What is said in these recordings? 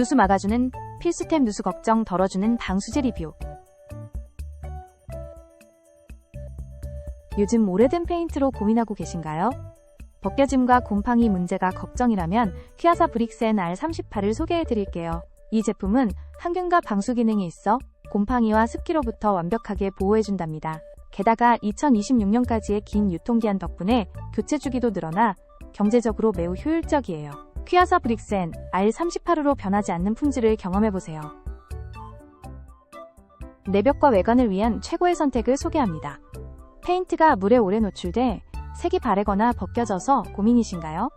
누수 막아주는 필수템 누수 걱정 덜어주는 방수제 리뷰. 요즘 오래된 페인트로 고민하고 계신가요? 벗겨짐과 곰팡이 문제가 걱정이라면 퀴아사 브릭센 R38을 소개해 드릴게요. 이 제품은 항균과 방수 기능이 있어 곰팡이와 습기로부터 완벽하게 보호해준답니다. 게다가 2026년까지의 긴 유통기한 덕분에 교체 주기도 늘어나 경제적으로 매우 효율적이에요. 퀴아사 브릭센 R38으로 변하지 않는 품질을 경험해보세요. 내벽과 외관을 위한 최고의 선택을 소개합니다. 페인트가 물에 오래 노출돼 색이 바래거나 벗겨져서 고민이신가요?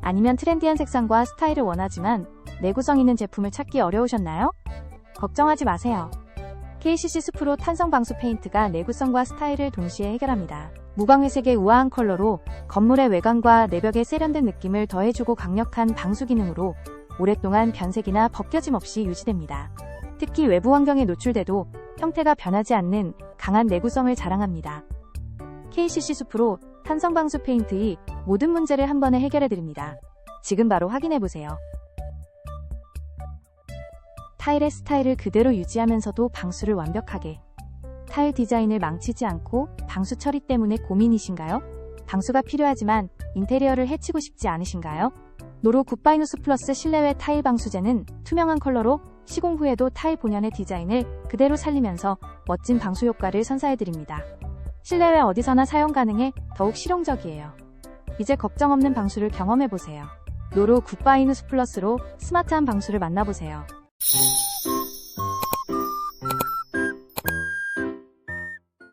아니면 트렌디한 색상과 스타일을 원하지만 내구성 있는 제품을 찾기 어려우셨나요? 걱정하지 마세요. KCC 스프로 탄성 방수 페인트가 내구성과 스타일을 동시에 해결합니다. 무광회색의 우아한 컬러로 건물의 외관과 내벽의 세련된 느낌을 더해주고 강력한 방수 기능으로 오랫동안 변색이나 벗겨짐 없이 유지됩니다. 특히 외부 환경에 노출돼도 형태가 변하지 않는 강한 내구성을 자랑합니다. KCC 수프로 탄성 방수 페인트의 모든 문제를 한 번에 해결해 드립니다. 지금 바로 확인해 보세요. 타일의 스타일을 그대로 유지하면서도 방수를 완벽하게. 타일 디자인을 망치지 않고 방수 처리 때문에 고민이신가요? 방수가 필요하지만 인테리어를 해치고 싶지 않으신가요? 노로 굿바이누스 플러스 실내외 타일 방수제는 투명한 컬러로 시공 후에도 타일 본연의 디자인을 그대로 살리면서 멋진 방수 효과를 선사해드립니다. 실내외 어디서나 사용 가능해 더욱 실용적이에요. 이제 걱정 없는 방수를 경험해보세요. 노로 굿바이누스 플러스로 스마트한 방수를 만나보세요.